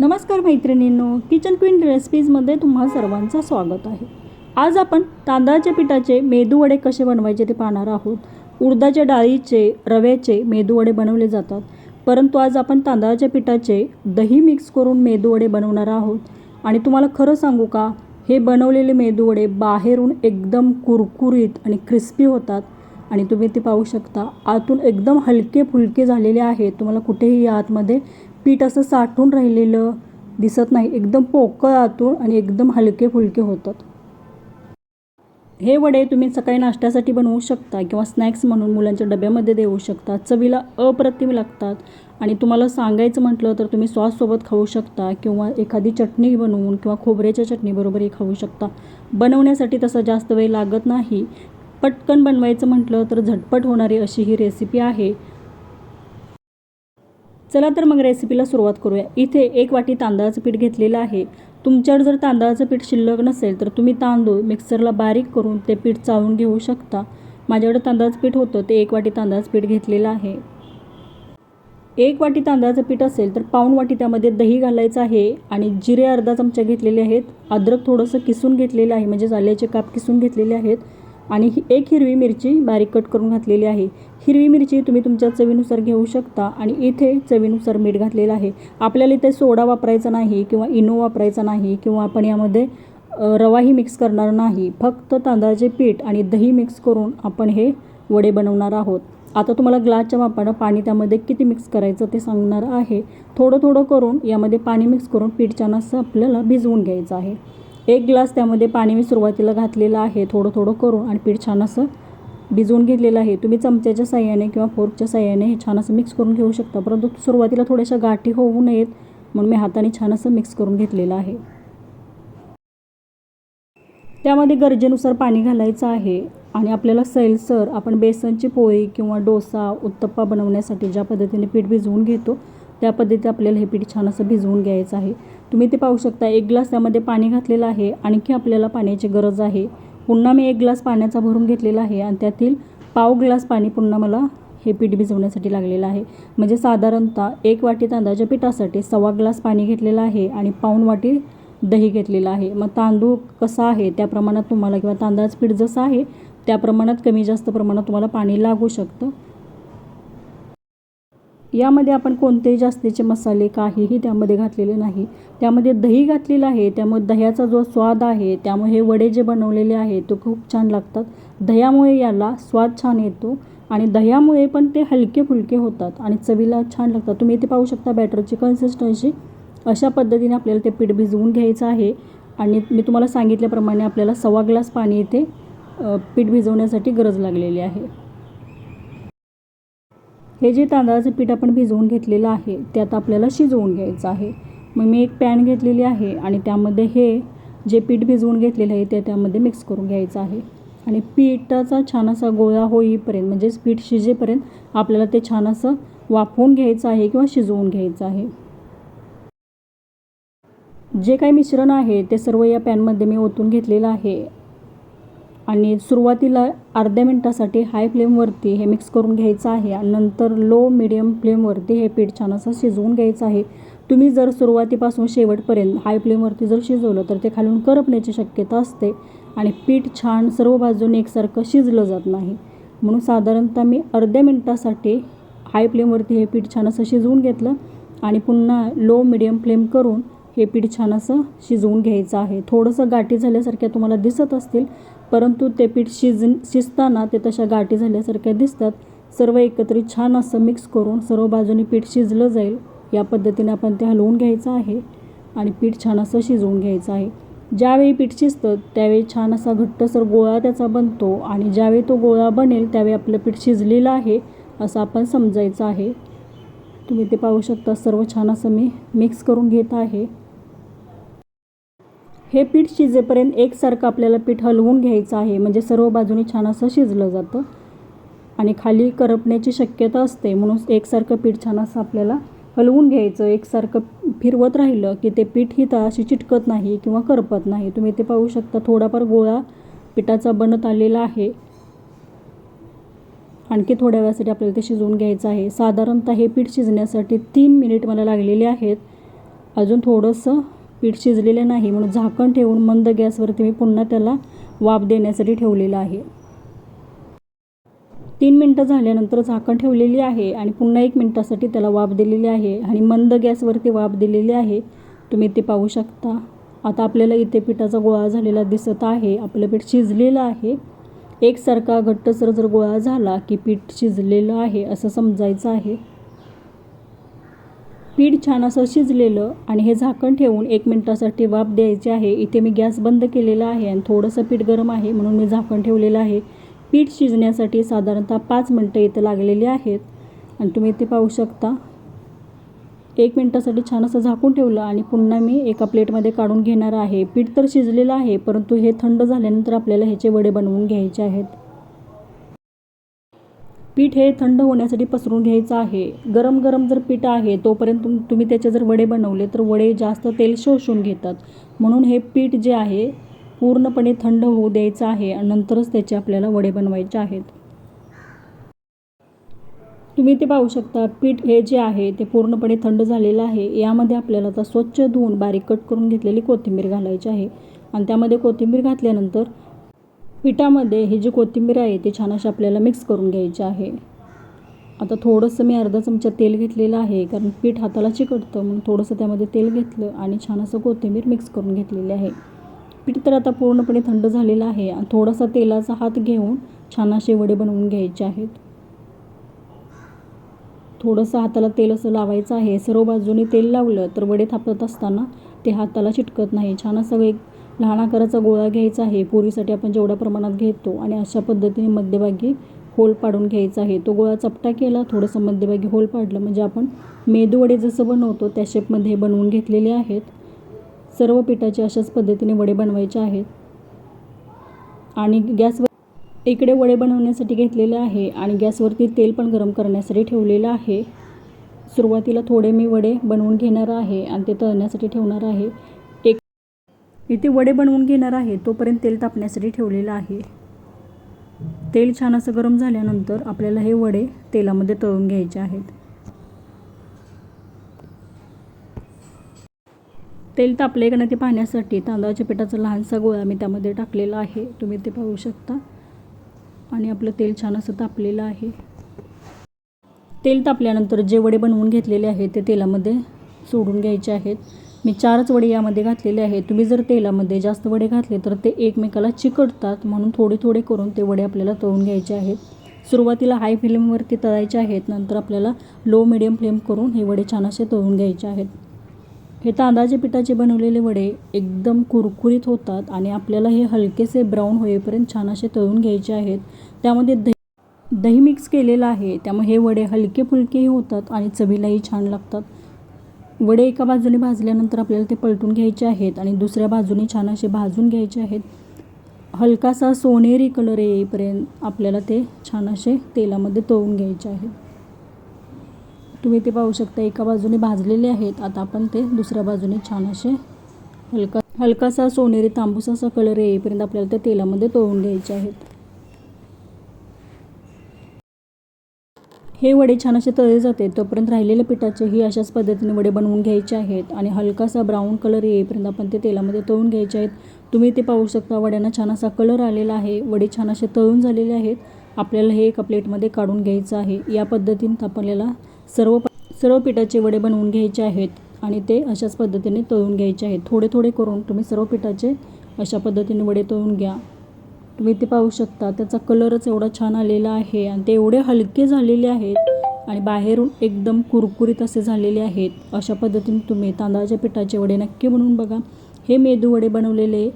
नमस्कार मैत्रिणींनो kitchen queen रेसिपीजमध्ये तुम्हा सर्वांचं स्वागत आहे. आज आपण तांदळाच्या पिठाचे मेदूवडे कसे बनवायचे ते पाहणार आहोत. उडदाच्या डाळीचे रव्याचे मेदूवडे बनवले जातात. परंतु आज आपण तांदळाच्या पिठाचे दही मिक्स करून मेदूवडे बनवणार आहोत. आणि तुम्हाला खरं सांगू का हे बनवलेले मेदूवडे बाहेरून एकदम कुरकुरीत आणि क्रिस्पी होतात. आणि तुम्ही ते पाहू शकता आतून एकदम हलके फुलके झालेले आहेत तुम्हाला कुठेही आतमध्ये पीठ असं साठून राहिलेलं दिसत नाही. एकदम पोकळ आतून आणि एकदम हलके फुलके होतात. हे वडे तुम्ही सकाळी नाश्त्यासाठी बनवू शकता किंवा स्नॅक्स म्हणून मुलांच्या डब्यामध्ये देऊ शकता. चवीला अप्रतिम लागतात. आणि तुम्हाला सांगायचं म्हटलं तर तुम्ही सॉससोबत खाऊ शकता किंवा एखादी चटणी बनवून किंवा खोबऱ्याच्या चटणीबरोबरही खाऊ शकता. बनवण्यासाठी तसं जास्त वेळ लागत नाही. पटकन बनवायचं म्हटलं तर झटपट होणारी अशी ही रेसिपी आहे. चला तर मग रेसिपीला सुरुवात करूया. इथे एक वाटी तांदळाचं पीठ घेतलेलं आहे. तुमच्याकडे जर तांदळाचं पीठ शिल्लक नसेल तर तुम्ही तांदूळ मिक्सरला बारीक करून ते पीठ चाळून घेऊ शकता. माझ्याकडे तांदळाचं पीठ होतं ते एक वाटी तांदळाचं पीठ घेतलेलं आहे. एक वाटी तांदळाचं पीठ असेल तर पाऊण वाटी त्यामध्ये दही घालायचं आहे आणि जिरे अर्धा चमचा घेतलेले आहेत. अद्रक थोडंसं किसून घेतलेलं आहे म्हणजे जाल्याचे काप किसून घेतलेले आहेत. आणि ही एक हिरवी मिरची बारीक कट करून घातलेली आहे. हिरवी मिरची तुम्ही तुमच्या चवीनुसार घेऊ शकता आणि इथे चवीनुसार मीठ घातलेलं आहे. आपल्याला इथे सोडा वापरायचा नाही किंवा इनो वापरायचा नाही किंवा आपण यामध्ये रवाही मिक्स करणार नाही. फक्त तांदळाचे पीठ आणि दही मिक्स करून आपण हे वडे बनवणार आहोत. आता तुम्हाला ग्लासच्या वापरानं पाणी त्यामध्ये किती मिक्स करायचं ते सांगणार आहे. थोडं थोडं करून यामध्ये पाणी मिक्स करून पीठ छान असं आपल्याला भिजवून घ्यायचं आहे. एक ग्लास त्यामध्ये पाणी मी सुरुवातीला घातलेलं आहे थोडं थोडं करून आणि पीठ छान असं भिजवून घेतलेलं आहे. तुम्ही चमच्याच्या साह्याने किंवा फोर्कच्या साह्याने हे छान असं मिक्स करून घेऊ शकता परंतु सुरुवातीला थोड्याशा गाठी होऊ नयेत म्हणून मी हाताने छान असं मिक्स करून घेतलेलं आहे. त्यामध्ये गरजेनुसार पाणी घालायचं आहे आणि आपल्याला सैलसर आपण बेसनची पोळी किंवा डोसा उत्तप्पा बनवण्यासाठी ज्या पद्धतीने पीठ भिजवून घेतो त्या पद्धतीत आपल्याला हे पीठ छान असं भिजवून घ्यायचं आहे. तुम्ही ते पाहू शकता एक ग्लास त्यामध्ये पाणी घातलेलं आहे आणखी आपल्याला पाण्याची गरज आहे. पुन्हा मी एक ग्लास पाण्याचा भरून घेतलेला आहे आणि त्यातील पाव ग्लास पाणी पुन्हा मला हे पीठ भिजवण्यासाठी लागलेलं आहे. म्हणजे साधारणतः एक वाटी तांदळाच्या पिठासाठी सव्वा ग्लास पाणी घेतलेलं आहे आणि पाऊण वाटी दही घेतलेलं आहे. मग तांदूळ कसा आहे त्या प्रमाणात तुम्हाला किंवा तांदळाचं पीठ जसं आहे त्या प्रमाणात कमी जास्त प्रमाणात तुम्हाला पाणी लागू शकतं. यामध्ये आपण कोणतेही जास्तीचे मसाले काहीही त्यामध्ये घातलेले नाही. त्यामध्ये दही घातलेलं आहे त्यामुळे दह्याचा जो स्वाद आहे त्यामुळे हे वडे जे बनवलेले आहे तो खूप छान लागतात. दह्यामुळे याला स्वाद छान येतो आणि दह्यामुळे पण ते हलके फुलके होतात आणि चवीला छान लागतात. तुम्ही इथे पाहू शकता बॅटरची कन्सिस्टन्सी अशा पद्धतीने आपल्याला ते पीठ भिजवून घ्यायचं आहे आणि मी तुम्हाला सांगितल्याप्रमाणे आपल्याला सव्वा ग्लास पाणी इथे पीठ भिजवण्यासाठी गरज लागलेली आहे. हे जे तांदळाचं पीठ आपण भिजवून घेतलेलं आहे ते आता आपल्याला शिजवून घ्यायचं आहे. मग मी एक पॅन घेतलेली आहे आणि त्यामध्ये हे जे पीठ भिजवून घेतलेलं आहे ते त्यामध्ये मिक्स करून घ्यायचं आहे. आणि पिठाचा छान असा गोळा होईपर्यंत म्हणजेच पीठ शिजेपर्यंत आपल्याला ते छान असं वाफवून घ्यायचं आहे किंवा शिजवून घ्यायचं आहे. जे काही मिश्रण आहे ते सर्व या पॅनमध्ये मी ओतून घेतलेलं आहे. आणि सुरुवातीला अर्ध्या मिनटासाठी हाय फ्लेमवरती हे मिक्स करून घ्यायचं आहे आणि नंतर लो मिडियम फ्लेमवरती हे पीठ छान असं शिजवून घ्यायचं आहे. तुम्ही जर सुरुवातीपासून शेवटपर्यंत हाय फ्लेमवरती जर शिजवलं तर ते खालून करपण्याची शक्यता असते आणि पीठ छान सर्व बाजूने एकसारखं शिजलं जात नाही. म्हणून साधारणतः मी अर्ध्या मिनटासाठी हाय फ्लेमवरती हे पीठ छान असं शिजवून घेतलं आणि पुन्हा लो मिडियम फ्लेम करून हे पीठ छान असं शिजवून घ्यायचं आहे. थोडंसं गाठी झाल्यासारख्या तुम्हाला दिसत असतील परंतु ते पीठ शिज शिजताना ते तशा गाठी झाल्यासारख्या दिसतात. सर्व एकत्रित छान असं मिक्स करून सर्व बाजूनी पीठ शिजलं जाईल. या पद्धतीने आपण ते हलवून घ्यायचं आहे आणि पीठ छान असं शिजवून घ्यायचं आहे. ज्यावेळी पीठ शिजतं त्यावेळी छान असा घट्टसर गोळा त्याचा बनतो आणि ज्यावेळी तो गोळा बनेल त्यावेळी आपलं पीठ शिजलेलं आहे असं आपण समजायचं आहे. तुम्ही ते पाहू शकता सर्व छान असं मी मिक्स करून घेत आहे. हे पीठ शिजेपर्यंत एकसारखं आपल्याला पीठ हलवून घ्यायचं आहे. म्हणजे सर्व बाजूने छान असं शिजलं जातं. आणि खाली करपण्याची शक्यता असते. म्हणून एकसारखं पीठ छान असं आपल्याला हलवून घ्यायचं. एकसारखं फिरवत राहिलं की ते पीठ ही तळाशी चिटकत नाही किंवा करपत नाही. तुम्ही ते पाहू शकता थोडाफार गोळा पिठाचा बनत आलेला आहे. आणखी थोड्या वेळासाठी आपल्याला ते शिजवून घ्यायचं आहे. साधारणतः हे पीठ शिजण्यासाठी तीन मिनिट मला लागलेले आहेत. अजून थोडंसं पीठ शिजलेले नाही म्हणून झाकण ठेवून मंद गॅसवरती मी पुन्हा त्याला वाफ देण्यासाठी ठेवलेलं आहे. तीन मिनटं झाल्यानंतर झाकण ठेवलेली आहे आणि पुन्हा एक मिनटासाठी त्याला वाफ दिलेली आहे आणि मंद गॅसवरती वाफ दिलेली आहे. तुम्ही ते पाहू शकता. आता आपल्याला इथे पिठाचा गोळा झालेला दिसत आहे. आपलं पीठ शिजलेलं आहे. एकसारखा घट्टसर जर गोळा झाला की पीठ शिजलेलं आहे असं समजायचं आहे. पीठ छान असं शिजलेलं आणि हे झाकण ठेवून एक मिनटासाठी वाफ द्यायची आहे. इथे मी गॅस बंद केलेला आहे आणि थोडंसं पीठ गरम आहे म्हणून मी झाकण ठेवलेलं आहे. पीठ शिजण्यासाठी साधारणतः पाच मिनटं इथं लागलेली आहेत. आणि तुम्ही इथे पाहू शकता. एक मिनटासाठी छान असं झाकून ठेवलं आणि पुन्हा मी एका प्लेटमध्ये काढून घेणार आहे. पीठ तर शिजलेलं आहे परंतु हे थंड झाल्यानंतर आपल्याला ह्याचे वडे बनवून घ्यायचे आहेत. पीठ हे थंड होण्यासाठी पसरून घ्यायचं आहे. गरम गरम जर पीठ आहे तोपर्यंत तुम तुम्ही त्याचे जर वडे बनवले तर वडे जास्त तेल शोषून घेतात. म्हणून हे पीठ जे आहे पूर्णपणे थंड होऊ द्यायचं आहे आणि नंतरच त्याचे आपल्याला वडे बनवायचे आहेत. तुम्ही ते पाहू शकता पीठ हे जे आहे ते पूर्णपणे थंड झालेलं आहे. यामध्ये आपल्याला आता स्वच्छ धुवून बारीक कट करून घेतलेली कोथिंबीर घालायची आहे. आणि त्यामध्ये कोथिंबीर घातल्यानंतर पिठामध्ये ही जी कोथिंबीर आहे ती छान अशी आपल्याला मिक्स करून घ्यायची आहे. आता थोडंसं मी अर्धा चमचा तेल घेतलेलं आहे कारण पीठ हाताला चिकटतं म्हणून थोडंसं त्यामध्ये तेल घेतलं आणि छान असं कोथिंबीर मिक्स करून घेतलेली आहे. पीठ तर आता पूर्णपणे थंड झालेलं आहे आणि थोडासा तेलाचा हात घेऊन छान असे वडे बनवून घ्यायचे आहेत. थोडंसं हाताला तेल असं लावायचं आहे सर्व बाजूने तेल लावलं तर वडे थापत असताना ते हाताला चिटकत नाही. छान असं एक लहान आकाराचा गोळा घ्यायचा आहे. पुरीसाठी आपण जेवढ्या प्रमाणात घेतो आणि अशा पद्धतीने मध्यभागी होल पाडून घ्यायचा आहे. तो गोळा चपटा केला थोडंसं मध्यभागी होल पाडलं. म्हणजे आपण मेदूवडे जसं बनवतो त्या शेपमध्ये हे बनवून घेतलेले आहेत. सर्व पिठाचे अशाच पद्धतीने वडे बनवायचे आहेत. आणि गॅसवर इकडे वडे बनवण्यासाठी घेतलेले आहे आणि गॅसवरती तेल पण गरम करण्यासाठी ठेवलेलं आहे. सुरुवातीला थोडे मी वडे बनवून घेणार आहे आणि ते तळण्यासाठी ठेवणार आहे. इथे वडे बनवून घेणार आहे. तोपर्यंत तेल तापण्यासाठी ठेवलेलं आहे. तेल छान असं गरम झाल्यानंतर आपल्याला हे वडे तेलामध्ये तळून घ्यायचे आहेत. तेल तापले का नाही ते पाहण्यासाठी तांदळाच्या पिठाचा लहानसा गोळा मी त्यामध्ये टाकलेला आहे. तुम्ही ते पाहू शकता. आणि आपलं तेल छान असं तापलेलं आहे. तेल तापल्यानंतर जे वडे बनवून घेतलेले आहेत ते तेलामध्ये सोडून घ्यायचे आहेत. मी चारच वडे यामध्ये घातलेले आहेत. तुम्ही जर तेलामध्ये जास्त वडे घातले तर ते एकमेकाला चिकटतात म्हणून थोडे थोडे करून ते वडे आपल्याला तळून घ्यायचे आहेत. सुरुवातीला हाय फ्लेमवरती तळायचे आहेत. नंतर आपल्याला लो मिडियम फ्लेम करून हे वडे छान असे तळून घ्यायचे आहेत. हे तांदळाच्या पिठाचे बनवलेले वडे एकदम कुरकुरीत होतात आणि आपल्याला हे हलकेसे ब्राऊन होईपर्यंत छान असे तळून घ्यायचे आहेत. त्यामध्ये दही दही मिक्स केलेलं आहे. त्यामुळे हे वडे हलके फुलकेही होतात आणि चवीलाही छान लागतात. वडे एका बाजूने भाजल्यानंतर आपल्याला ते पलटून घ्यायचे आहेत आणि दुसऱ्या बाजूने छान असे भाजून घ्यायचे आहेत. हलकासा सोनेरी कलर येईपर्यंत आपल्याला ते छान असे तेलामध्ये तळून घ्यायचे आहेत. तुम्ही ते पाहू शकता एका बाजूने भाजलेले आहेत. आता आपण ते दुसऱ्या बाजूने छान असे हलका हलकासा सोनेरी तांबूस असा कलर येईपर्यंत आपल्याला त्या तेलामध्ये तळून घ्यायचे आहेत. हे वडे छान असे तळले जाते. तोपर्यंत राहिलेल्या पिठाचेही अशाच पद्धतीने वडे बनवून घ्यायचे आहेत आणि हलकासा ब्राऊन कलर येईपर्यंत आपण ते तेलामध्ये तळून घ्यायचे आहेत. तुम्ही ते पाहू शकता वड्यांना छान असा कलर आलेला आहे. वडे छान असे तळून झालेले आहेत. आपल्याला हे एका प्लेटमध्ये काढून घ्यायचं आहे. या पद्धतीने आपल्याला सर्व सर्व पिठाचे वडे बनवून घ्यायचे आहेत आणि ते अशाच पद्धतीने तळून घ्यायचे आहेत. थोडे थोडे करून तुम्ही सर्व पिठाचे अशा पद्धतीने वडे तळून घ्या. तुम्ही ते पाहू शकता. त्याचा कलरच एवढा छान आलेला आहे आणि ते एवढे हलके झालेले आहेत आणि बाहेरून एकदम कुरकुरीत असे झालेले आहेत. अशा पद्धतीने तुम्ही तांदळाच्या पिठाचे वडे नक्की बनवून बघा. हे मेदू वडे बनवलेले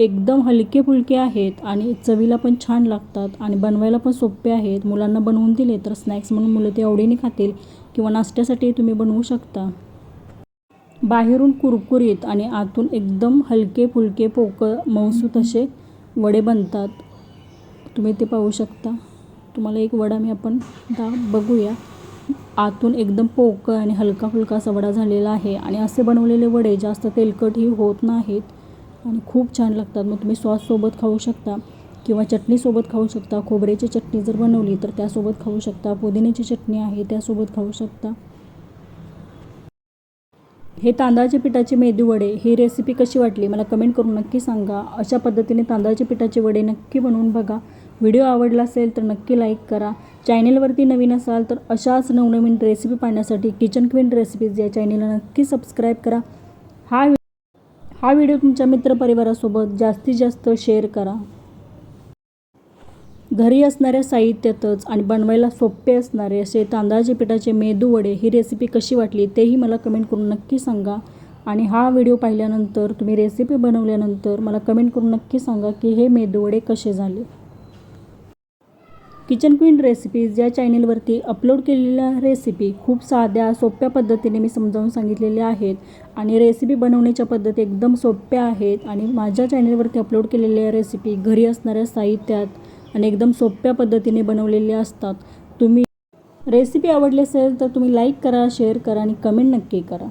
एकदम हलके फुलके आहेत आणि चवीला पण छान लागतात आणि बनवायला पण सोपे आहेत. मुलांना बनवून दिले तर स्नॅक्स म्हणून मुलं ते आवडीने खातील किंवा नाश्त्यासाठी तुम्ही बनवू शकता. बाहेरून कुरकुरीत आणि आतून एकदम हलके फुलके पोकळ मऊसूत असे वडे बनतात. तुम्ही ते पाहू शकता. तुम्हाला एक वडा मी आपण दा बघूया. आतून एकदम पोकळ आणि हलका फुलका असा वडा झालेला आहे आणि असे बनवलेले वडे जास्त तेलकटही होत नाहीत आणि खूप छान लागतात. मग तुम्ही सॉससोबत खाऊ शकता किंवा चटणीसोबत खाऊ शकता. खोबऱ्याची चटणी जर बनवली तर त्यासोबत खाऊ शकता. पुदिन्याची चटणी आहे त्यासोबत खाऊ शकता. हे तांदळाच्या पिठाचे मेदू वडे ही रेसिपी कशी वाटली? मला कमेंट करून नक्की सांगा. अशा पद्धतीने तांदळाच्या पिठाचे वडे नक्की बनवून बघा. व्हिडिओ आवडला असेल तर नक्की लाईक करा. चॅनेलवरती नवीन असाल तर अशाच नवनवीन रेसिपी पाहण्यासाठी किचन क्वीन रेसिपीज या चॅनेलला नक्की सबस्क्राईब करा. हा हा व्हिडिओ तुमच्या मित्रपरिवारासोबत जास्तीत जास्त शेअर करा. घरी असणाऱ्या साहित्यातच आणि बनवायला सोपे असणारे असे तांदळाच्या पिठाचे मेदू वडे ही रेसिपी कशी वाटली तेही मला कमेंट करून नक्की सांगा. आणि हा व्हिडिओ पाहिल्यानंतर तुम्ही रेसिपी बनवल्यानंतर मला कमेंट करून नक्की सांगा की हे मेदू वडे कसे झाले. किचन क्वीन रेसिपीज या चॅनेलवरती अपलोड केलेल्या रेसिपी खूप साध्या सोप्या पद्धतीने मी समजावून सांगितलेल्या आहेत. आणि रेसिपी बनवण्याच्या पद्धती एकदम सोप्या आहेत. आणि माझ्या चॅनेलवरती अपलोड केलेल्या रेसिपी घरी असणाऱ्या साहित्यात आणि एकदम सोप्या पद्धतीने बनवलेले असतात. तुम्ही रेसिपी आवडली असेल तर तुम्ही लाईक करा शेअर करा आणि कमेंट नक्की करा.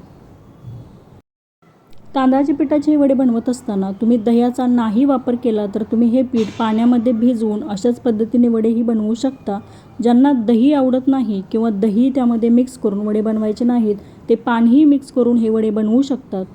तांदळाच्या पिठाचे हे वडे बनवत असताना तुम्ही दह्याचा नाही वापर केला तर तुम्ही हे पीठ पाण्यामध्ये भिजवून अशाच पद्धतीने वडेही बनवू शकता. ज्यांना दही आवडत नाही किंवा दही त्यामध्ये मिक्स करून वडे बनवायचे नाहीत ते पाणीही मिक्स करून हे वडे बनवू शकतात.